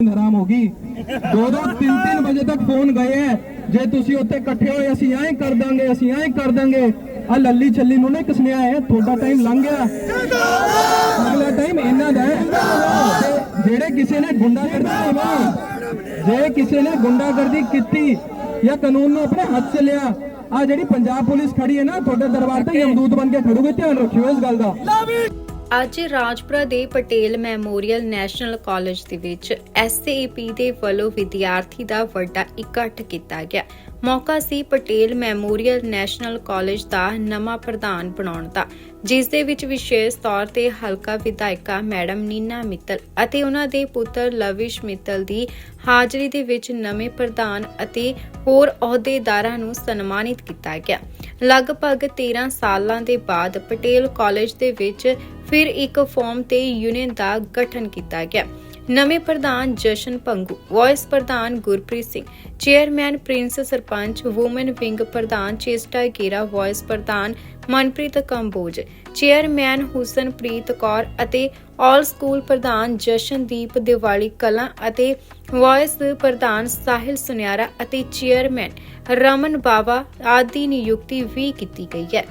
ਹਰਾਮ ਹੋ ਗਈ। ਦੋ ਦੋ ਤਿੰਨ ਤਿੰਨ ਵਜੇ ਤੱਕ ਫੋਨ ਗਏ ਐ। ਜੇ ਤੁਸੀਂ ਉੱਥੇ ਇਕੱਠੇ ਹੋਏ ਅਸੀਂ ਐਂ ਕਰ ਦਾਂਗੇ ਅਸੀਂ ਐਂ ਕਰ ਦਾਂਗੇ। ਆ ਲੱਲੀ ਛੱਲੀ ਨੂੰ ਨਾ ਕਿਸਨੇ ਆਇਆ ਤੁਹਾਡਾ ਟਾਈਮ ਲੰਘ ਗਿਆ। ਅਗਲਾ ਟਾਈਮ ਇਹਨਾਂ ਦਾ ਹੈ। ਤੇ ਜਿਹੜੇ ਕਿਸੇ ਨੇ ਗੁੰਡਾਗਰਦੀ ਕੀਤੀ ਜੇ ਕਿਸੇ ਨੇ ਗੁੰਡਾਗਰਦੀ ਕੀਤੀ ਜਾਂ ਕਾਨੂੰਨ ਨੂੰ ਆਪਣੇ ਹੱਥ 'ਚ ਲਿਆ ਆ ਜਿਹੜੀ ਪੰਜਾਬ ਪੁਲਿਸ ਖੜੀ ਹੈ ਨਾ ਤੁਹਾਡੇ ਦਰਬਾਰ ਤੇ ਯਮਦੂਤ ਬਣ ਕੇ ਖੜੂਗੇ ਧਿਆਨ ਰੱਖਿਓ ਇਸ ਗੱਲ ਦਾ। ਅੱਜ ਰਾਜਪੁਰਾ ਦੇ ਪਟੇਲ ਮੈਮੋਰੀਅਲ ਨੈਸ਼ਨਲ ਕਾਲਜ ਦੇ ਵਿੱਚ ਐਸਏਪੀ ਦੇ ਵੱਲੋਂ ਵਿਦਿਆਰਥੀ ਦਾ ਵੱਡਾ ਇਕੱਠ ਕੀਤਾ ਗਿਆ। ਮੌਕਾ ਸੀ ਪਟੇਲ ਮੈਮੋਰੀਅਲ ਨੈਸ਼ਨਲ ਕਾਲਜ ਦਾ ਨਵਾਂ ਪ੍ਰਧਾਨ ਬਣਾਉਣ ਦਾ, ਜਿਸ ਦੇ ਵਿੱਚ ਵਿਸ਼ੇਸ਼ ਤੌਰ ਤੇ ਹਲਕਾ ਵਿਧਾਇਕਾ ਮੈਡਮ ਨੀਨਾ ਮਿੱਤਲ ਅਤੇ ਉਹਨਾਂ ਦੇ ਪੁੱਤਰ ਲਵਿਸ਼ ਮਿੱਤਲ ਦੀ ਹਾਜ਼ਰੀ ਦੇ ਵਿੱਚ ਨਵੇਂ ਪ੍ਰਧਾਨ ਅਤੇ ਹੋਰ ਅਹੁਦੇਦਾਰਾਂ ਨੂੰ ਸਨਮਾਨਿਤ ਕੀਤਾ ਗਿਆ। ਲਗਭਗ 13 ਸਾਲਾਂ ਦੇ ਬਾਅਦ ਪਟੇਲ ਕਾਲਜ ਦੇ ਵਿੱਚ ਫਿਰ ਇੱਕ ਫਾਰਮ ਤੇ ਯੂਨੀਅਨ ਦਾ ਗਠਨ ਕੀਤਾ ਗਿਆ। ਨਵੇਂ ਪ੍ਰਧਾਨ ਜਸ਼ਨ ਪੰਗੂ, ਵਾਇਸ ਪ੍ਰਧਾਨ Gurpreet Singh, chairman Prince sarpanch woman wing ਪ੍ਰਧਾਨ ਚੇਸਟਾ ਗੇਰਾ ਵਾਇਸ ਪ੍ਰਧਾਨ ਮਨਪ੍ਰੀਤ ਕੰਬੋਜ, ਚੇਅਰਮੈਨ ਹੁਸਨਪ੍ਰੀਤ ਕੌਰ ਅਤੇ ਆਲ ਸਕੂਲ ਪ੍ਰਧਾਨ ਜਸ਼ਨਦੀਪ ਦਿਵਾਲੀ ਕਲਾਂ ਅਤੇ ਵਾਇਸ ਪ੍ਰਧਾਨ ਸਾਹਿਲ ਸੁਨਿਆਰਾ ਅਤੇ ਚੇਅਰਮੈਨ ਰਮਨ ਬਾਵਾ ਆਦਿ ਨਿਯੁਕਤੀ ਵੀ ਕੀਤੀ ਗਈ ਹੈ।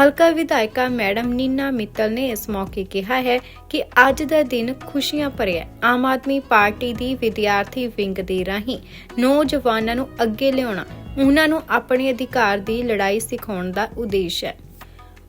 ਹਲਕਾ ਵਿਧਾਇਕਾ ਮੈਡਮ ਨੀਨਾ ਮਿੱਤਲ ਨੇ ਇਸ ਮੌਕੇ ਕਿਹਾ ਹੈ ਕਿ ਅੱਜ ਦਾ ਦਿਨ ਖੁਸ਼ੀਆਂ ਭਰਿਆ ਆਮ ਆਦਮੀ ਪਾਰਟੀ ਦੀ ਵਿਦਿਆਰਥੀ ਵਿੰਗ ਦੇ ਰਾਹੀਂ ਨੌਜਵਾਨਾਂ ਨੂੰ ਅੱਗੇ ਲਿਆਉਣਾ, ਉਹਨਾਂ ਨੂੰ ਆਪਣੇ ਅਧਿਕਾਰ ਦੀ ਲੜਾਈ ਸਿਖਾਉਣ ਦਾ ਉਦੇਸ਼ ਹੈ।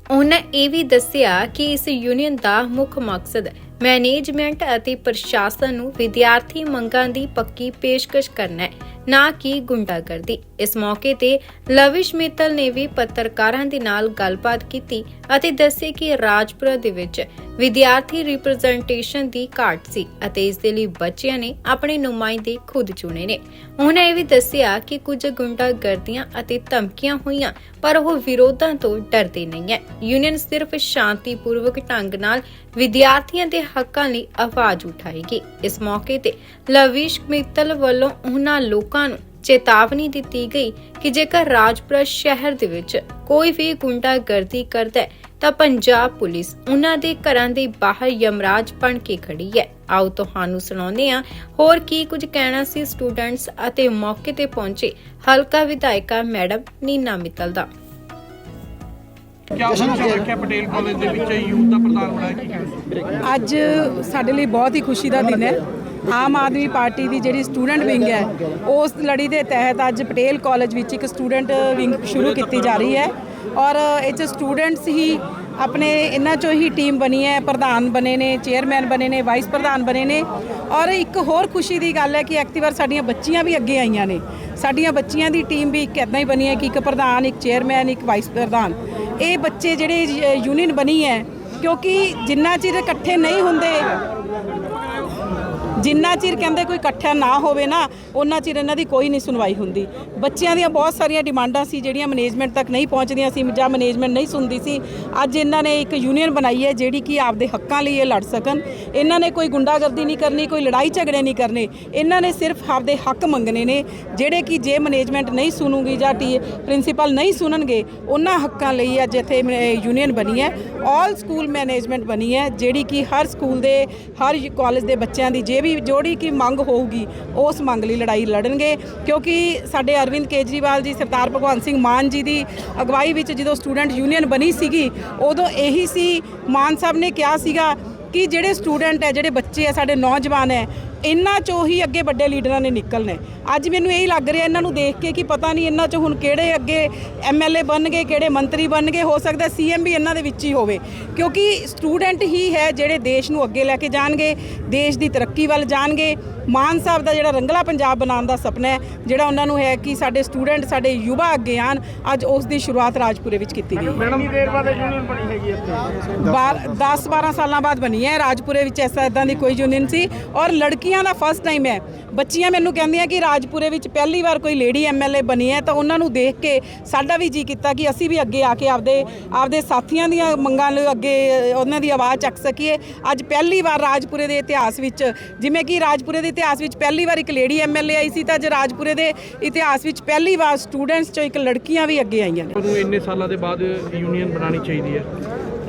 ਉਹਨਾਂ ਇਹ ਵੀ ਦੱਸਿਆ ਕਿ ਇਸ ਯੂਨੀਅਨ ਦਾ ਮੁੱਖ ਮਕਸਦ ਮੈਨੇਜਮੈਂਟ ਅਤੇ ਪ੍ਰਸ਼ਾਸਨ ਨੂੰ ਵਿਦਿਆਰਥੀ ਮੰਗਾਂ ਦੀ ਪੱਕੀ ਪੇਸ਼ਕਸ਼ ਕਰਨਾ ਹੈ। ਨਾ ਕਿ ਗੁੰਡਾਗਰਦੀ। ਇਸ ਮੌਕੇ ਤੇ ਲਵਿਸ਼ ਮਿੱਤਲ ਨੇ ਵੀ ਪੱਤਰਕਾਰਾਂ ਦੇ ਨਾਲ ਗੱਲਬਾਤ ਕੀਤੀ ਅਤੇ ਦੱਸੇ ਕਿ ਰਾਜਪੁਰਾ ਦੇ ਵਿੱਚ ਵਿਦਿਆਰਥੀ ਰਿਪਰੈਜ਼ੈਂਟੇਸ਼ਨ ਦੀ ਘਾਟ ਸੀ ਅਤੇ ਇਸ ਦੇ ਲਈ ਬੱਚਿਆਂ ਨੇ ਆਪਣੇ ਨੁਮਾਇੰਦੇ ਖੁਦ ਚੁਣੇ ਨੇ। ਉਹਨਾਂ ਇਹ ਵੀ ਦੱਸਿਆ ਕਿ ਕੁਝ ਗੁੰਡਾਗਰਦੀਆਂ ਅਤੇ ਧਮਕੀਆਂ ਹੋਈਆਂ, ਪਰ ਉਹ ਵਿਰੋਧਾਂ ਤੋਂ ਡਰਦੇ ਨਹੀਂ ਹੈ। ਯੂਨੀਅਨ ਸਿਰਫ ਸ਼ਾਂਤੀਪੂਰਵਕ ਢੰਗ ਨਾਲ ਵਿਦਿਆਰਥੀਆਂ ਦੇ ਹੱਕਾਂ ਲਈ ਆਵਾਜ਼ ਉਠਾਏਗੀ। ਇਸ ਮੌਕੇ ਤੇ ਲਵਿਸ਼ ਮਿੱਤਲ ਵੱਲੋਂ ਉਹਨਾਂ ਲੋਕਾਂ ਨੂੰ ਚੇਤਾਵਨੀ ਦਿੱਤੀ ਗਈ ਕਿ ਜੇਕਰ ਰਾਜਪੁਰਾ ਸ਼ਹਿਰ ਦੇ ਵਿੱਚ ਕੋਈ ਵੀ ਗੁੰਡਾਗਰਦੀ ਕਰਦਾ ਹੈ ਤਾਂ ਪੰਜਾਬ ਪੁਲਿਸ ਉਹਨਾਂ ਦੇ ਘਰਾਂ ਦੇ ਬਾਹਰ ਯਮਰਾਜ ਬਣ ਕੇ ਖੜੀ ਹੈ। ਆਓ ਤੁਹਾਨੂੰ ਸੁਣਾਉਂਦੇ ਹਾਂ ਹੋਰ ਕੀ ਕੁਝ ਕਹਿਣਾ ਸੀ ਸਟੂਡੈਂਟਸ ਅਤੇ ਮੌਕੇ ਤੇ ਪਹੁੰਚੇ ਹਲਕਾ ਵਿਧਾਇਕਾ ਮੈਡਮ ਨੀਨਾ ਮਿੱਤਲ ਦਾ। ਕਿਆ ਉਹਨਾਂ ਰੱਖਿਆ ਪਟੇਲ ਕਾਲਜ ਦੇ ਵਿੱਚ ਯੂਥ ਦਾ ਪ੍ਰਧਾਨ ਬਣਾਇਆ? ਕੀ ਕਹਿਣਾ ਅੱਜ ਸਾਡੇ ਲਈ ਬਹੁਤ ਹੀ ਖੁਸ਼ੀ ਦਾ ਦਿਨ ਹੈ। ਆਮ ਆਦਮੀ ਪਾਰਟੀ ਦੀ ਜਿਹੜੀ ਸਟੂਡੈਂਟ ਵਿੰਗ ਹੈ, ਉਸ ਲੜੀ ਦੇ ਤਹਿਤ ਅੱਜ ਪਟੇਲ ਕਾਲਜ ਵਿੱਚ ਇੱਕ ਸਟੂਡੈਂਟ ਵਿੰਗ ਸ਼ੁਰੂ ਕੀਤੀ ਜਾ ਰਹੀ ਹੈ ਔਰ ਇਹ 'ਚ ਸਟੂਡੈਂਟਸ ਹੀ ਆਪਣੇ ਇਹਨਾਂ ਚੋਂ ਹੀ ਟੀਮ ਬਣੀ ਹੈ, ਪ੍ਰਧਾਨ ਬਣੇ ਨੇ, ਚੇਅਰਮੈਨ ਬਣੇ ਨੇ, ਵਾਈਸ ਪ੍ਰਧਾਨ ਬਣੇ ਨੇ ਔਰ ਇੱਕ ਹੋਰ ਖੁਸ਼ੀ ਦੀ ਗੱਲ ਹੈ ਕਿ ਐਕਤੀ ਵਾਰ ਸਾਡੀਆਂ ਬੱਚੀਆਂ ਵੀ ਅੱਗੇ ਆਈਆਂ ਨੇ। ਸਾਡੀਆਂ ਬੱਚੀਆਂ ਦੀ ਟੀਮ ਵੀ ਇੱਕ ਇਦਾਂ ਹੀ ਬਣੀ ਹੈ ਕਿ ਇੱਕ ਪ੍ਰਧਾਨ, ਇੱਕ ਚੇਅਰਮੈਨ, ਇੱਕ ਵਾਈਸ ਪ੍ਰਧਾਨ। ਇਹ ਬੱਚੇ ਜਿਹੜੇ ਯੂਨੀਅਨ ਬਣੀ ਹੈ, ਕਿਉਂਕਿ ਜਿੰਨਾ ਚਿਰ ਇਕੱਠੇ ਨਹੀਂ ਹੁੰਦੇ ਜਿੰਨਾ ਚਿਰ ਕਹਿੰਦੇ ਕੋਈ ਇਕੱਠਾ ਨਾ ਹੋਵੇ ਨਾ, ਉਹਨਾਂ ਚਿਰ ਇਹਨਾਂ ਦੀ ਕੋਈ ਨਹੀਂ ਸੁਣਵਾਈ ਹੁੰਦੀ। ਬੱਚਿਆਂ ਦੀਆਂ ਬਹੁਤ ਸਾਰੀਆਂ ਡਿਮਾਂਡਾਂ ਸੀ, ਜਿਹੜੀਆਂ ਮੈਨੇਜਮੈਂਟ ਤੱਕ ਨਹੀਂ ਪਹੁੰਚਦੀਆਂ ਸੀ, ਜਾਂ ਮੈਨੇਜਮੈਂਟ ਨਹੀਂ ਸੁਣਦੀ ਸੀ। ਅੱਜ ਇਹਨਾਂ ਨੇ ਇੱਕ ਯੂਨੀਅਨ ਬਣਾਈ ਹੈ, ਜਿਹੜੀ ਕਿ ਆਪਦੇ ਹੱਕਾਂ ਲਈ ਇਹ ਲੜ ਸਕਣ। ਇਹਨਾਂ ਨੇ ਕੋਈ ਗੁੰਡਾਗਰਦੀ ਨਹੀਂ ਕਰਨੀ, ਕੋਈ ਲੜਾਈ ਝਗੜੇ ਨਹੀਂ ਕਰਨੇ। ਇਹਨਾਂ ਨੇ ਸਿਰਫ ਆਪਦੇ ਹੱਕ ਮੰਗਣੇ ਨੇ, ਜਿਹੜੇ ਕਿ ਜੇ ਮੈਨੇਜਮੈਂਟ ਨਹੀਂ ਸੁਣੂਗੀ ਜਾਂ ਟੀ, ਪ੍ਰਿੰਸੀਪਲ ਨਹੀਂ ਸੁਣਨਗੇ, ਉਹਨਾਂ ਹੱਕਾਂ ਲਈ ਅੱਜ ਇੱਥੇ ਯੂਨੀਅਨ ਬਣੀ ਹੈ। ਆਲ ਸਕੂਲ ਮੈਨੇਜਮੈਂਟ ਬਣੀ ਹੈ, ਜਿਹੜੀ ਕਿ ਹਰ ਸਕੂਲ ਦੇ, ਹਰ ਕਾਲਜ ਦੇ ਬੱਚਿਆਂ ਦੀ, ਜੇ ਵੀ ਜੋੜੀ ਕੀ ਮੰਗ ਹੋਊਗੀ, ਉਸ ਮੰਗ ਲਈ ਲੜਾਈ ਲੜਨਗੇ। ਕਿਉਂਕਿ ਸਾਡੇ ਅਰਵਿੰਦ ਕੇਜਰੀਵਾਲ ਜੀ, ਸਰਦਾਰ ਭਗਵੰਤ ਸਿੰਘ ਮਾਨ ਜੀ ਦੀ ਅਗਵਾਈ ਵਿੱਚ ਜਦੋਂ ਸਟੂਡੈਂਟ ਯੂਨੀਅਨ ਬਣੀ ਸੀਗੀ, ਉਦੋਂ ਇਹੀ ਸੀ, ਮਾਨ ਸਾਹਿਬ ਨੇ ਕਿਹਾ ਸੀਗਾ ਕਿ ਜਿਹੜੇ ਸਟੂਡੈਂਟ ਹੈ, ਜਿਹੜੇ ਬੱਚੇ ਹੈ, ਸਾਡੇ ਨੌਜਵਾਨ ਹੈ ਇਹਨਾਂ ਚੋਂ ਹੀ ਅੱਗੇ ਵੱਡੇ ਲੀਡਰਾਂ ਨੇ ਨਿਕਲਣੇ ਅੱਜ ਮੈਨੂੰ ਇਹੀ ਲੱਗ ਰਿਹਾ ਇਹਨਾਂ ਨੂੰ ਦੇਖ ਕੇ ਕਿ ਪਤਾ ਨਹੀਂ ਇਹਨਾਂ ਚੋਂ ਹੁਣ ਕਿਹੜੇ ਅੱਗੇ ਐਮਐਲਏ ਗਏ ਕਿਹੜੇ ਮੰਤਰੀ ਬਣ ਗਏ ਹੋ ਸਕਦਾ ਸੀਐਮ ਵੀ ਇਹਨਾਂ ਦੇ ਵਿੱਚ ਹੀ ਹੋਵੇ। ਕਿਉਂਕਿ ਸਟੂਡੈਂਟ ਹੀ ਹੈ ਜਿਹੜੇ ਦੇਸ਼ ਨੂੰ ਅੱਗੇ ਲੈ ਕੇ ਜਾਣਗੇ, ਦੇਸ਼ ਦੀ ਤਰੱਕੀ ਵੱਲ ਜਾਣਗੇ। ਮਾਨ ਸਾਹਿਬ ਦਾ ਜਿਹੜਾ ਰੰਗਲਾ ਪੰਜਾਬ ਬਣਾਉਣ ਦਾ ਸੁਪਨਾ ਹੈ ਜਿਹੜਾ ਉਹਨਾਂ ਨੂੰ ਹੈ ਕਿ ਸਾਡੇ ਸਟੂਡੈਂਟ ਸਾਡੇ ਯੁਵਾ ਅੱਗੇ ਆਣ ਅੱਜ ਉਸ ਦੀ ਸ਼ੁਰੂਆਤ ਰਾਜਪੁਰੇ ਵਿੱਚ ਕੀਤੀ ਗਈ ਹੈ। ਮੈਡਮ ਦੇਰ ਬਾਅਦ ਯੂਨੀਅਨ ਬਣੀ ਹੈਗੀ ਇੱਥੇ? 10 12 ਸਾਲਾਂ ਬਾਅਦ ਬਣੀ ਹੈ। ਰਾਜਪੁਰੇ ਵਿੱਚ ਐਸਾ ਇਦਾਂ ਦੀ ਕੋਈ ਯੂਨੀਅਨ ਸੀ। ਔਰ ਲੜਕੀਆਂ ਦਾ ਫਸਟ ਟਾਈਮ ਹੈ। ਬੱਚੀਆਂ ਮੈਨੂੰ ਕਹਿੰਦੀਆਂ ਕਿ ਰਾਜਪੁਰੇ ਵਿੱਚ ਪਹਿਲੀ ਵਾਰ ਕੋਈ ਲੇਡੀ ਐਮਐਲਏ ਬਣੀ ਹੈ ਤਾਂ ਉਹਨਾਂ ਨੂੰ ਦੇਖ ਕੇ ਸਾਡਾ ਵੀ ਜੀ ਕੀਤਾ ਕਿ ਅਸੀਂ ਵੀ ਅੱਗੇ ਆ ਕੇ ਆਪਦੇ ਆਪਦੇ ਸਾਥੀਆਂ ਦੀਆਂ ਮੰਗਾਂ ਲਈ ਅੱਗੇ ਉਹਨਾਂ ਦੀ ਆਵਾਜ਼ ਚੱਕ ਸਕੀਏ। ਅੱਜ ਪਹਿਲੀ ਵਾਰ ਰਾਜਪੁਰੇ ਦੇ ਇਤਿਹਾਸ ਵਿੱਚ ਜਿਵੇਂ ਕਿ ਰਾਜਪੁਰੇ ਦੇ ਇਤਿਹਾਸ ਵਿੱਚ ਪਹਿਲੀ ਵਾਰ ਇੱਕ ਲੇਡੀ ਐਮਐਲਏ ਆਈ ਸੀ ਤਾਂ ਅੱਜ ਰਾਜਪੁਰੇ ਦੇ ਇਤਿਹਾਸ ਵਿੱਚ ਪਹਿਲੀ ਵਾਰ ਸਟੂਡੈਂਟਸ ਚੋਂ ਇੱਕ ਲੜਕੀਆਂ ਵੀ ਅੱਗੇ ਆਈਆਂ ਨੇ। ਤੁਹਾਨੂੰ ਇੰਨੇ ਸਾਲਾਂ ਦੇ ਬਾਅਦ ਯੂਨੀਅਨ ਬਣਾਉਣੀ ਚਾਹੀਦੀ ਹੈ।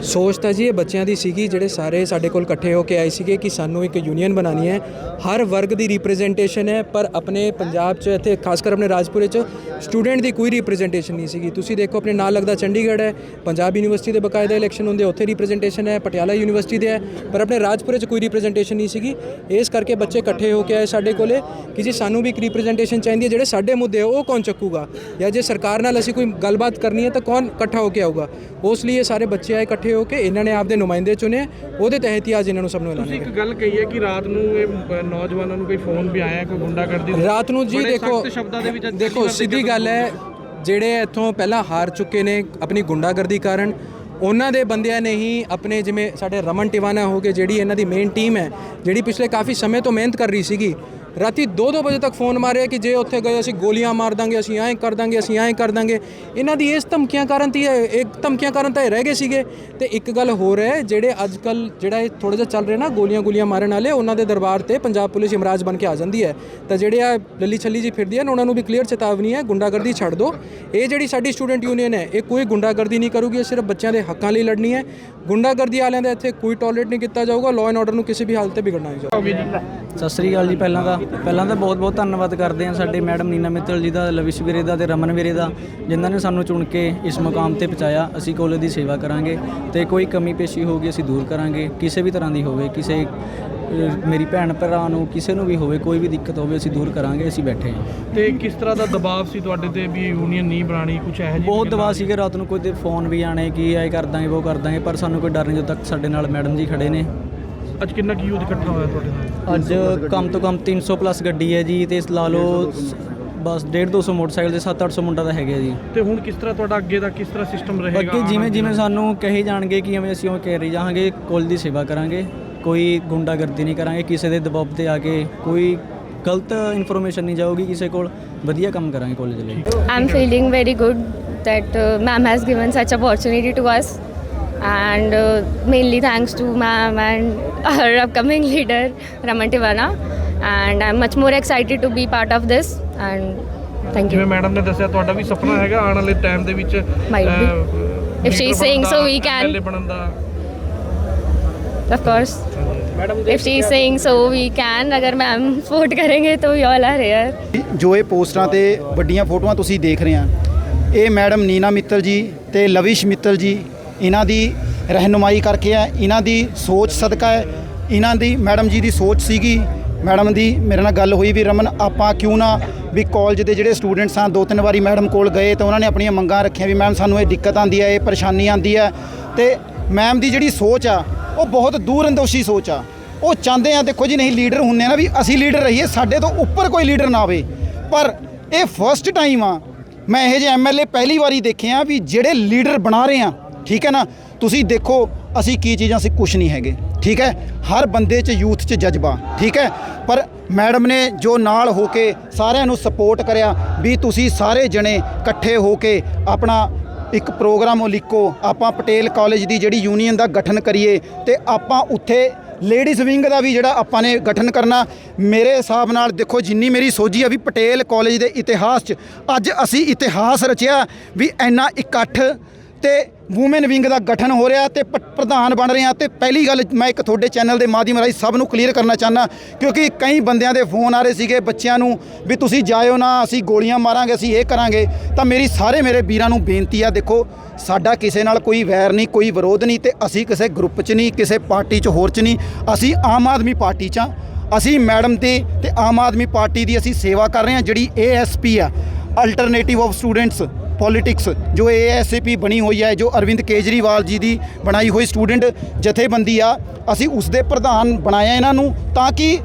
ਸੋਚ ਤਾਂ ਜੀ ਇਹ ਬੱਚਿਆਂ ਦੀ ਸੀਗੀ, ਜਿਹੜੇ ਸਾਰੇ ਸਾਡੇ ਕੋਲ ਇਕੱਠੇ ਹੋ ਕੇ ਆਏ ਸੀਗੇ ਕਿ ਸਾਨੂੰ ਇੱਕ ਯੂਨੀਅਨ ਬਣਾਉਣੀ ਹੈ। ਹਰ ਵਰਗ ਦੀ ਰਿਪਰੈਜ਼ੈਂਟੇਸ਼ਨ ਹੈ, ਪਰ ਆਪਣੇ ਪੰਜਾਬ 'ਚ ਇੱਥੇ, ਖਾਸ ਕਰ ਆਪਣੇ ਰਾਜਪੁਰੇ 'ਚ ਸਟੂਡੈਂਟ ਦੀ ਕੋਈ ਰਿਪਰੈਜ਼ੈਂਟੇਸ਼ਨ ਨਹੀਂ ਸੀਗੀ। ਤੁਸੀਂ ਦੇਖੋ, ਆਪਣੇ ਨਾਲ ਲੱਗਦਾ ਚੰਡੀਗੜ੍ਹ ਹੈ, ਪੰਜਾਬ ਯੂਨੀਵਰਸਿਟੀ ਦੇ ਬਕਾਇਦਾ ਇਲੈਕਸ਼ਨ ਹੁੰਦੇ, ਉੱਥੇ ਰਿਪਰੈਜ਼ੈਂਟੇਸ਼ਨ ਹੈ, ਪਟਿਆਲਾ ਯੂਨੀਵਰਸਿਟੀ ਦੇ ਹੈ, ਪਰ ਆਪਣੇ ਰਾਜਪੁਰੇ 'ਚ ਕੋਈ ਰਿਪਰੈਜ਼ੈਂਟੇਸ਼ਨ ਨਹੀਂ ਸੀਗੀ। ਇਸ ਕਰਕੇ ਬੱਚੇ ਇਕੱਠੇ ਹੋ ਕੇ ਆਏ ਸਾਡੇ ਕੋਲੇ ਕਿ ਜੀ ਸਾਨੂੰ ਵੀ ਇੱਕ ਰਿਪਰੈਜ਼ੈਂਟੇਸ਼ਨ ਚਾਹੀਦੀ ਹੈ, ਜਿਹੜੇ ਸਾਡੇ ਮੁੱਦੇ ਆ, ਉਹ ਕੌਣ ਚੱਕੂਗਾ? ਜਾਂ ਜੇ ਸਰਕਾਰ ਨਾਲ ਅਸੀਂ ਕੋਈ ਗੱਲਬਾਤ ਕਰਨੀ ਹੈ, ਤਾਂ ਕੌਣ ਇਕੱਠਾ ਹੋ ਕੇ ਆਊਗਾ? ਉਸ ਲਈ ਇਹ ਸਾਰੇ ਬੱਚੇ ਆਏ, ਇਕੱਠੇ ਹੋ ਕੇ ਇਹਨਾਂ ਨੇ ਆਪਦੇ ਨੁਮਾਇੰਦੇ ਚੁਣੇ ਉਹਦੇ ਤਹਿਤ ਹੀ ਅੱਜ ਇਹਨਾਂ ਨੂੰ ਸਭ ਨੂੰ ਤੁਸੀਂ ਐਲਾਨਿਆ ਇੱਕ ਗੱਲ ਕਹੀ ਹੈ ਕਿ ਰਾਤ ਨੂੰ ਇਹ ਨੌਜਵਾਨਾਂ ਨੂੰ ਕੋਈ ਫੋਨ ਵੀ ਆਇਆ ਕੋਈ ਗੁੰਡਾਗਰਦੀ। ਰਾਤ ਨੂੰ ਜੀ ਦੇਖੋ ਸਖਤ ਸ਼ਬਦਾਂ ਦੇ ਵਿੱਚ ਅੱਜ ਦੇਖੋ ਸਿੱਧੀ ਗੱਲ ਹੈ ਜਿਹੜੇ ਇੱਥੋਂ ਪਹਿਲਾਂ ਹਾਰ ਚੁੱਕੇ ਨੇ ਆਪਣੀ ਗੁੰਡਾਗਰਦੀ ਕਾਰਨ ਉਹਨਾਂ ਦੇ ਬੰਦਿਆਂ ਨੇ ਹੀ ਆਪਣੇ ਜਿਵੇਂ ਸਾਡੇ ਰਮਨ ਟਿਵਾਨਾ ਹੋ ਗਏ ਜਿਹੜੀ ਇਹਨਾਂ ਦੀ ਮੇਨ ਟੀਮ ਹੈ ਜਿਹੜੀ ਪਿਛਲੇ ਕਾਫੀ ਸਮੇਂ ਤੋਂ ਮਿਹਨਤ ਕਰ ਰਹੀ ਸੀਗੀ ਰਾਤੀ 2-2 ਵਜੇ ਤੱਕ ਫੋਨ ਮਾਰਿਆ ਕਿ ਜੇ ਉੱਥੇ ਗਏ ਅਸੀਂ ਗੋਲੀਆਂ ਮਾਰ ਦਾਂਗੇ, ਅਸੀਂ ਐਂ ਕਰ ਦਾਂਗੇ, ਅਸੀਂ ਐਂ ਕਰ ਦਾਂਗੇ। ਇਹਨਾਂ ਦੀ ਇਸ ਧਮਕੀਆਂ ਕਾਰਨ ਤੀ, ਇਹ ਇੱਕ ਧਮਕੀਆਂ ਕਾਰਨ ਤਾਂ ਇਹ ਰਹਿ ਗਏ ਸੀਗੇ। ਤੇ ਇੱਕ ਗੱਲ ਹੋਰ ਹੈ, ਜਿਹੜੇ ਅੱਜ ਕੱਲ ਜਿਹੜਾ ਇਹ ਥੋੜਾ ਜਿਹਾ ਚੱਲ ਰਿਹਾ ਨਾ ਗੋਲੀਆਂ ਗੋਲੀਆਂ ਮਾਰਨ ਵਾਲੇ, ਉਹਨਾਂ ਦੇ ਦਰਬਾਰ ਤੇ ਪੰਜਾਬ ਪੁਲਿਸ ਇਮਰਾਜ ਬਣ ਕੇ ਆ ਜਾਂਦੀ ਹੈ। ਤਾਂ ਜਿਹੜੇ ਆ ਲੱਲੀ ਛੱਲੀ ਜੀ ਫਿਰਦੀ ਹਨ ਉਹਨਾਂ ਨੂੰ ਵੀ ਕਲੀਅਰ ਚੇਤਾਵਨੀ ਹੈ, ਗੁੰਡਾਗਰਦੀ ਛੱਡ ਦਿਓ ਇਹ ਜਿਹੜੀ ਸਾਡੀ ਸਟੂਡੈਂਟ ਯੂਨੀਅਨ ਹੈ, ਇਹ ਕੋਈ ਗੁੰਡਾਗਰਦੀ ਨਹੀਂ ਕਰੂਗੀ, ਇਹ ਸਿਰਫ ਬੱਚਿਆਂ ਦੇ ਹੱਕਾਂ ਲਈ ਲੜਨੀ ਹੈ। ਗੁੰਡਾਗਰਦੀ ਵਾਲਿਆਂ ਦਾ ਇੱਥੇ ਕੋਈ ਟੋਲਰੇਟ ਨਹੀਂ ਕੀਤਾ ਜਾਊਗਾ ਲਾਅ ਐਂਡ ਆਰਡਰ ਨੂੰ ਕਿਸੇ ਵੀ ਹਾਲਤ ਤੇ ਵਿਗੜਨਾ ਨਹੀਂ ਜਾਊਗਾ ਸਤਿ ਸ੍ਰੀ ਅਕਾਲ ਜੀ ਪਹਿਲਾਂ ਤਾਂ ਪਹਿਲਾਂ ਤਾਂ ਬਹੁਤ ਬਹੁਤ ਧੰਨਵਾਦ ਕਰਦੇ ਹਾਂ ਸਾਡੇ ਮੈਡਮ ਨੀਨਾ ਮਿੱਤਲ ਜੀ ਦਾ ਲਵਿਸ਼ ਵੀਰੇ ਦਾ ਤੇ ਰਮਨ ਵੀਰੇ ਦਾ ਜਿਨ੍ਹਾਂ ਨੇ ਸਾਨੂੰ ਚੁਣ ਕੇ ਇਸ ਮੁਕਾਮ ਤੇ ਪਹੁੰਚਾਇਆ। ਅਸੀਂ ਕਾਲਜ ਦੀ ਸੇਵਾ ਕਰਾਂਗੇ ਤੇ ਕੋਈ ਕਮੀ ਪੇਸ਼ੀ ਹੋਊਗੀ ਅਸੀਂ ਦੂਰ ਕਰਾਂਗੇ। ਕਿਸੇ ਵੀ ਤਰ੍ਹਾਂ ਦੀ ਹੋਵੇ ਕਿਸੇ ਮੇਰੀ ਭੈਣ ਭਰਾ ਨੂੰ ਕਿਸੇ ਨੂੰ ਵੀ ਹੋਵੇ ਕੋਈ ਵੀ ਦਿੱਕਤ ਹੋਵੇ ਅਸੀਂ ਦੂਰ ਕਰਾਂਗੇ ਅਸੀਂ ਬੈਠੇ ਹਾਂ। ਤੇ ਕਿਸ ਤਰ੍ਹਾਂ ਦਾ ਦਬਾਅ ਸੀ ਤੁਹਾਡੇ ਤੇ ਵੀ ਯੂਨੀਅਨ ਨਹੀਂ ਬਣਾਣੀ ਕੁਝ ਇਹੋ ਜਿਹੀ ਬਹੁਤ ਦਬਾਅ ਸੀਗੇ ਰਾਤ ਨੂੰ ਕੋਈ ਤੇ ਫੋਨ ਵੀ ਆਣੇ ਕੀ ਐ ਕਰ ਦਾਂਗੇ ਉਹ ਕਰ ਦਾਂਗੇ ਪਰ ਸਾਨੂੰ ਕੋਈ ਡਰ ਨਹੀਂ ਜਦੋਂ ਤੱਕ ਸਾਡੇ ਨਾਲ ਮੈਡਮ ਜੀ ਖੜੇ ਨੇ। ਅੱਜ ਕਿੰਨਾ ਕੀ ਯੂਥ ਇਕੱਠਾ ਹੋਇਆ ਤੁਹਾਡੇ ਨਾਲ? ਅੱਜ ਕਮ ਤੋਂ ਕਮ 300 ਪਲੱਸ ਗੱਡੀ ਹੈ ਜੀ ਤੇ ਲਾ ਲਓ ਬਸ 1.5 200 ਮੋਟਰਸਾਈਕਲ ਤੇ 7-800 ਮੁੰਡਾ ਤਾਂ ਹੈਗਾ ਜੀ। ਤੇ ਹੁਣ ਕਿਸ ਤਰ੍ਹਾਂ ਤੁਹਾਡਾ ਅੱਗੇ ਦਾ ਕਿਸ ਤਰ੍ਹਾਂ ਸਿਸਟਮ ਰਹੇਗਾ? ਅੱਗੇ ਜਿਵੇਂ ਜਿਵੇਂ ਸਾਨੂੰ ਕਹੀ ਜਾਣਗੇ ਕਿ ਐਵੇਂ ਅਸੀਂ ਉਹ ਕਹਿ ਰਹੀ ਜਾਵਾਂਗੇ ਕੁੱਲ ਦੀ ਸੇਵਾ ਕਰਾਂਗੇ ਕੋਈ ਗੁੰਡਾਗਰਦੀ ਨਹੀਂ ਕਰਾਂਗੇ ਕਿਸੇ ਦੇ ਦਬਾਅ ਤੇ ਆ ਕੇ ਕੋਈ ਗਲਤ ਇਨਫੋਰਮੇਸ਼ਨ ਨਹੀਂ ਜਾਊਗੀ ਕਿਸੇ ਕੋਲ ਵਧੀਆ ਕੰਮ ਕਰਾਂਗੇ ਕਾਲਜ ਲਈ। I'm feeling very good that uh, ma'am has given such opportunity to us. and uh, mainly thanks to ma'am and our upcoming leader Raman Tiwana and I'm much more excited to be part of this and thank ਜਿਵੇਂ you madam ਨੇ ਦੱਸਿਆ ਤੁਹਾਡਾ ਵੀ ਸੁਪਨਾ ਹੈਗਾ ਆਉਣ ਵਾਲੇ time ਦੇ ਵਿੱਚ Might be. If she is saying so, we can. ਪਹਿਲੇ ਬਣਨ ਦਾ of course madam if she is saying so we can agar ma'am support karenge to we all are here ਜੋ ਇਹ ਪੋਸਟਾਂ ਤੇ ਵੱਡੀਆਂ ਫੋਟੋਆਂ ਤੁਸੀਂ ਦੇਖ ਰਹੇ ਆ ਇਹ ਮੈਡਮ ਨੀਨਾ ਮਿੱਤਲ ਜੀ ਤੇ ਲਵਿਸ਼ ਮਿੱਤਲ ਜੀ ਇਹਨਾਂ ਦੀ ਰਹਿਨੁਮਾਈ ਕਰਕੇ ਹੈ, ਇਹਨਾਂ ਦੀ ਸੋਚ ਸਦਕਾ ਹੈ, ਇਹਨਾਂ ਦੀ, ਮੈਡਮ ਜੀ ਦੀ ਸੋਚ ਸੀਗੀ। ਮੈਡਮ ਦੀ ਮੇਰੇ ਨਾਲ ਗੱਲ ਹੋਈ ਵੀ, ਰਮਨ, ਆਪਾਂ ਕਿਉਂ ਨਾ ਵੀ ਕਾਲਜ ਦੇ ਜਿਹੜੇ ਸਟੂਡੈਂਟਸ ਆ ਦੋ ਤਿੰਨ ਵਾਰੀ ਮੈਡਮ ਕੋਲ ਗਏ ਤਾਂ ਉਹਨਾਂ ਨੇ ਆਪਣੀਆਂ ਮੰਗਾਂ ਰੱਖੀਆਂ ਵੀ ਮੈਮ, ਸਾਨੂੰ ਇਹ ਦਿੱਕਤ ਆਂਦੀ ਹੈ, ਇਹ ਪਰੇਸ਼ਾਨੀ ਆਂਦੀ ਹੈ। ਤੇ ਮੈਮ ਦੀ ਜਿਹੜੀ ਸੋਚ ਆ, ਉਹ ਬਹੁਤ ਦੂਰ ਅੰਦੋਸ਼ੀ ਸੋਚ ਆ। ਉਹ ਚਾਹੁੰਦੇ ਆ, ਦੇਖੋ ਜੀ, ਨਹੀਂ, ਲੀਡਰ ਹੁੰਦੇ ਆ ਨਾ ਵੀ ਅਸੀਂ ਲੀਡਰ ਰਹੀਏ, ਸਾਡੇ ਤੋਂ ਉੱਪਰ ਕੋਈ ਲੀਡਰ ਨਾ ਆਵੇ। ਪਰ ਇਹ ਫਸਟ ਟਾਈਮ ਆ, ਮੈਂ ਇਹੋ ਜਿਹੇ ਐਮਐਲਏ ਪਹਿਲੀ ਵਾਰੀ ਦੇਖੇ ਆ ਵੀ ਜਿਹੜੇ ਲੀਡਰ ਬਣਾ ਰਹੇ ਆ ਠੀਕ ਹੈ ਨਾ? ਤੁਸੀਂ ਦੇਖੋ, ਅਸੀਂ ਕੀ ਚੀਜ਼ਾਂ ਅਸੀਂ ਕੁਝ ਨਹੀਂ ਹੈਗੇ, ਠੀਕ ਹੈ? ਹਰ ਬੰਦੇ 'ਚ ਯੂਥ 'ਚ ਜਜ਼ਬਾ, ਠੀਕ ਹੈ? ਪਰ ਮੈਡਮ ਨੇ ਜੋ ਨਾਲ ਹੋ ਕੇ ਸਾਰਿਆਂ ਨੂੰ ਸਪੋਰਟ ਕਰਿਆ ਵੀ ਤੁਸੀਂ ਸਾਰੇ ਜਣੇ ਇਕੱਠੇ ਹੋ ਕੇ ਆਪਣਾ ਇੱਕ ਪ੍ਰੋਗਰਾਮ ਉਲੀਕੋ ਆਪਾਂ ਪਟੇਲ ਕਾਲਜ ਦੀ ਜਿਹੜੀ ਯੂਨੀਅਨ ਦਾ ਗਠਨ ਕਰੀਏ ਤੇ ਆਪਾਂ ਉੱਥੇ ਲੇਡੀਜ਼ ਵਿੰਗ ਦਾ ਵੀ ਜਿਹੜਾ ਆਪਾਂ ਨੇ ਗਠਨ ਕਰਨਾ, ਮੇਰੇ ਹਿਸਾਬ ਨਾਲ ਦੇਖੋ ਜਿੰਨੀ ਮੇਰੀ ਸੋਝੀ ਆ ਵੀ ਪਟੇਲ ਕਾਲਜ ਦੇ ਇਤਿਹਾਸ 'ਚ ਅੱਜ ਅਸੀਂ ਇਤਿਹਾਸ ਰਚਿਆ ਵੀ ਇੰਨਾ ਇਕੱਠ ਤੇ ਔਮਨ ਵਿੰਗ ਦਾ ਗਠਨ ਹੋ ਰਿਹਾ ਤੇ ਪ- ਪ੍ਰਧਾਨ ਬਣ ਰਿਹਾ ਆ ਤੇ ਪਹਿਲੀ ਗੱਲ ਮੈਂ ਇੱਕ ਤੁਹਾਡੇ ਚੈਨਲ ਦੇ ਮਾਧਿਅਮ ਰਾਹੀਂ ਸਭ ਨੂੰ ਕਲੀਅਰ ਕਰਨਾ ਚਾਹਨਾ ਕਿਉਂਕਿ ਕਈ ਬੰਦਿਆਂ ਦੇ ਫੋਨ ਆ ਰਹੇ ਸੀਗੇ ਬੱਚਿਆਂ ਨੂੰ ਵੀ ਤੁਸੀਂ ਜਾਇਓ ਨਾ, ਅਸੀਂ ਗੋਲੀਆਂ ਮਾਰਾਂਗੇ, ਅਸੀਂ ਇਹ ਕਰਾਂਗੇ। ਤਾਂ ਮੇਰੀ ਸਾਰੇ ਮੇਰੇ ਵੀਰਾਂ ਨੂੰ ਬੇਨਤੀ ਆ, ਦੇਖੋ, ਸਾਡਾ ਕਿਸੇ ਨਾਲ ਕੋਈ ਵੈਰ ਨਹੀਂ, ਕੋਈ ਵਿਰੋਧ ਨਹੀਂ ਤੇ ਅਸੀਂ ਕਿਸੇ ਗਰੁੱਪ 'ਚ ਨਹੀਂ, ਕਿਸੇ ਪਾਰਟੀ 'ਚ ਹੋਰ 'ਚ ਨਹੀਂ। ਅਸੀਂ ਆਮ ਆਦਮੀ ਪਾਰਟੀ 'ਚ ਆ ਅਸੀਂ ਮੈਡਮ ਦੀ ਤੇ ਆਮ ਆਦਮੀ ਪਾਰਟੀ ਦੀ ਅਸੀਂ ਸੇਵਾ ਕਰ ਰਹੇ ਹਾਂ, ਜਿਹੜੀ ਏਐਸਪੀ ਆ ਅਲਟਰਨੇਟਿਵ ਆਫ ਸਟੂਡੈਂਟਸ ਪੋਲਿਟਿਕਸ ਜੋ ਏਐਸਪੀ ਬਣੀ ਹੋਈ ਹੈ, ਜੋ ਅਰਵਿੰਦ ਕੇਜਰੀਵਾਲ ਜੀ ਦੀ ਬਣਾਈ ਹੋਈ ਸਟੂਡੈਂਟ ਜਥੇਬੰਦੀ ਆ, ਅਸੀਂ ਉਸ ਦੇ ਪ੍ਰਧਾਨ ਬਣਾਇਆ ਇਹਨਾਂ ਨੂੰ ਤਾਂ ਕਿ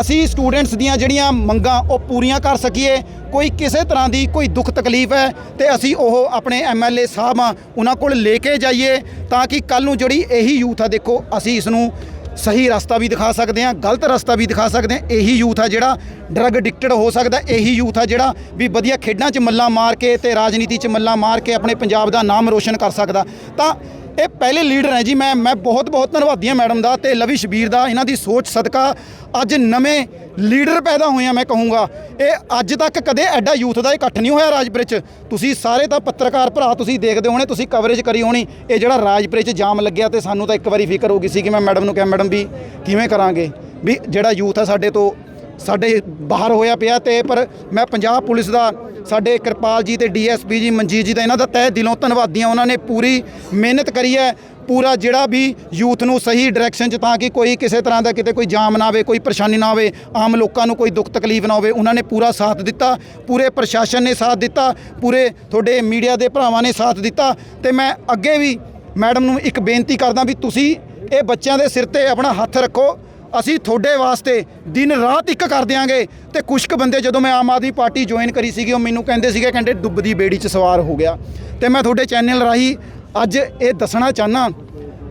ਅਸੀਂ ਸਟੂਡੈਂਟਸ ਦੀਆਂ ਜਿਹੜੀਆਂ ਮੰਗਾਂ ਉਹ ਪੂਰੀਆਂ ਕਰ ਸਕੀਏ। ਕੋਈ ਕਿਸੇ ਤਰ੍ਹਾਂ ਦੀ ਕੋਈ ਦੁੱਖ ਤਕਲੀਫ ਹੈ ਤੇ ਅਸੀਂ ਉਹ ਆਪਣੇ ਐਮਐਲਏ ਸਾਹਿਬ ਆ, ਉਹਨਾਂ ਕੋਲ ਲੈ ਕੇ ਜਾਈਏ ਤਾਂ ਕਿ ਕੱਲ ਨੂੰ ਜਿਹੜੀ ਇਹੀ ਯੂਥ ਆ, ਦੇਖੋ, ਅਸੀਂ ਇਸ ਨੂੰ ਸਹੀ ਰਸਤਾ ਵੀ ਦਿਖਾ ਸਕਦੇ ਹਾਂ, ਗਲਤ ਰਸਤਾ ਵੀ ਦਿਖਾ ਸਕਦੇ ਹਾਂ। ਇਹੀ ਯੂਥ ਆ ਜਿਹੜਾ ਡਰੱਗ ਐਡਿਕਟਡ ਹੋ ਸਕਦਾ ਇਹੀ ਯੂਥ ਆ ਜਿਹੜਾ ਵੀ ਵਧੀਆ ਖੇਡਾਂ 'ਚ ਮੱਲਾਂ ਮਾਰ ਕੇ ਤੇ ਰਾਜਨੀਤੀ 'ਚ ਮੱਲਾਂ ਮਾਰ ਕੇ ਆਪਣੇ ਪੰਜਾਬ ਦਾ ਨਾਮ ਰੋਸ਼ਨ ਕਰ ਸਕਦਾ। ਤਾਂ ਇਹ ਪਹਿਲੇ ਲੀਡਰ ਹੈ ਜੀ ਮੈਂ ਮੈਂ ਬਹੁਤ ਬਹੁਤ ਧੰਨਵਾਦੀ ਹਾਂ ਮੈਡਮ ਦਾ ਤੇ ਲਵੀ ਸ਼ਬੀਰ ਦਾ, ਇਹਨਾਂ ਦੀ ਸੋਚ ਸਦਕਾ ਅੱਜ ਨਵੇਂ ਲੀਡਰ ਪੈਦਾ ਹੋਏ ਆ ਮੈਂ ਕਹੂੰਗਾ। ਇਹ ਅੱਜ ਤੱਕ ਕਦੇ ਐਡਾ ਯੂਥ ਦਾ ਇਕੱਠ ਨਹੀਂ ਹੋਇਆ ਰਾਜਪੁਰੇ 'ਚ। ਤੁਸੀਂ ਸਾਰੇ ਤਾਂ ਪੱਤਰਕਾਰ ਭਰਾ ਤੁਸੀਂ ਦੇਖਦੇ ਹੋਣੇ, ਤੁਸੀਂ ਕਵਰੇਜ ਕਰੀ ਹੋਣੀ, ਇਹ ਜਿਹੜਾ ਰਾਜਪੁਰੇ 'ਚ ਜਾਮ ਲੱਗਿਆ ਤੇ ਸਾਨੂੰ ਤਾਂ ਇੱਕ ਵਾਰੀ ਫਿਕਰ ਹੋ ਗਈ ਸੀ ਕਿ ਮੈਂ ਮੈਡਮ ਨੂੰ ਕਿਹਾ, ਮੈਡਮ ਵੀ ਕਿਵੇਂ ਕਰਾਂਗੇ? ਵੀ ਜਿਹੜਾ ਯੂਥ ਆ ਸਾਡੇ ਤੋਂ ਸਾਡੇ ਬਾਹਰ ਹੋਇਆ ਪਿਆ ਤੇ ਪਰ ਮੈਂ ਪੰਜਾਬ ਪੁਲਿਸ ਦਾ ਸਾਡੇ ਕਿਰਪਾਲ ਜੀ ਤੇ ਡੀਐਸਪੀ ਜੀ, ਮਨਜੀਤ ਜੀ ਦਾ ਇਹਨਾਂ ਦਾ ਤਹਿ ਦਿਲੋਂ ਧੰਨਵਾਦੀ ਹਾਂ ਉਹਨਾਂ ਨੇ ਪੂਰੀ ਮਿਹਨਤ ਕਰੀ ਹੈ, ਪੂਰਾ ਜਿਹੜਾ ਵੀ ਯੂਥ ਨੂੰ ਸਹੀ ਡਾਇਰੈਕਸ਼ਨ 'ਚ ਤਾਂ ਕਿ ਕੋਈ ਕਿਸੇ ਤਰ੍ਹਾਂ ਦਾ ਕਿਤੇ ਕੋਈ ਜਾਮ ਨਾ ਆਵੇ, ਕੋਈ ਪਰੇਸ਼ਾਨੀ ਨਾ ਆਵੇ, ਆਮ ਲੋਕਾਂ ਨੂੰ ਕੋਈ ਦੁੱਖ ਤਕਲੀਫ ਨਾ ਹੋਵੇ, ਉਹਨਾਂ ਨੇ ਪੂਰਾ ਸਾਥ ਦਿੱਤਾ, ਪੂਰੇ ਪ੍ਰਸ਼ਾਸਨ ਨੇ ਸਾਥ ਦਿੱਤਾ, ਪੂਰੇ ਤੁਹਾਡੇ ਮੀਡੀਆ ਦੇ ਭਰਾਵਾਂ ਨੇ ਸਾਥ ਦਿੱਤਾ ਤੇ ਮੈਂ ਅੱਗੇ ਵੀ ਮੈਡਮ ਨੂੰ ਇੱਕ ਬੇਨਤੀ ਕਰਦਾ ਵੀ ਤੁਸੀਂ ਇਹ ਬੱਚਿਆਂ ਦੇ ਸਿਰ ਤੇ ਆਪਣਾ ਹੱਥ ਰੱਖੋ। ਅਸੀਂ ਤੁਹਾਡੇ ਵਾਸਤੇ ਦਿਨ ਰਾਤ ਇੱਕ ਕਰ ਦਿਆਂਗੇ। ਤੇ ਕੁਝ ਕੁ ਬੰਦੇ ਜਦੋਂ ਮੈਂ ਆਮ ਆਦਮੀ ਪਾਰਟੀ ਜੁਆਇਨ ਕਰੀ ਸੀਗੀ, ਉਹ ਮੈਨੂੰ ਕਹਿੰਦੇ ਸੀਗੇ, ਕਹਿੰਦੇ ਡੁੱਬਦੀ ਬੇੜੀ 'ਚ ਸਵਾਰ ਹੋ ਗਿਆ। ਤੇ ਮੈਂ ਤੁਹਾਡੇ ਚੈਨਲ ਰਾਹੀਂ ਅੱਜ ਇਹ ਦੱਸਣਾ ਚਾਹਨਾ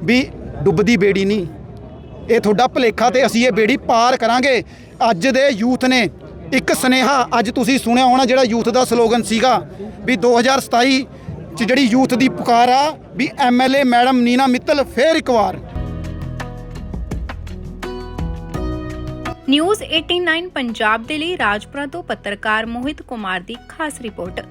ਵੀ ਡੁੱਬਦੀ ਬੇੜੀ ਨਹੀਂ। ਇਹ ਤੁਹਾਡਾ ਭਲੇਖਾ ਤੇ ਅਸੀਂ ਇਹ ਬੇੜੀ ਪਾਰ ਕਰਾਂਗੇ। ਅੱਜ ਦੇ ਯੂਥ ਨੇ ਇੱਕ ਸਨੇਹਾ ਅੱਜ ਤੁਸੀਂ ਸੁਣਿਆ ਹੋਣਾ, ਜਿਹੜਾ ਯੂਥ ਦਾ ਸਲੋਗਨ ਸੀਗਾ ਵੀ 2027 ਚ ਜਿਹੜੀ ਯੂਥ ਦੀ ਪੁਕਾਰ ਆ, ਵੀ ਐਮਐਲਏ ਮੈਡਮ ਨੀਨਾ ਮਿੱਤਲ ਫੇਰ ਇੱਕ ਵਾਰ ਨਿਊਜ਼ 89 ਪੰਜਾਬ ਦੇ ਲਈ ਰਾਜਪੁਰਾ ਤੋਂ ਪੱਤਰਕਾਰ ਮੋਹਿਤ ਕੁਮਾਰ ਦੀ ਖਾਸ ਰਿਪੋਰਟ।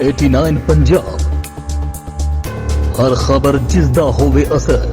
89 ਪੰਜਾਬ ਹਰ ਖਬਰ ਜਿਸ ਦਾ ਹੋਵੇ ਅਸਰ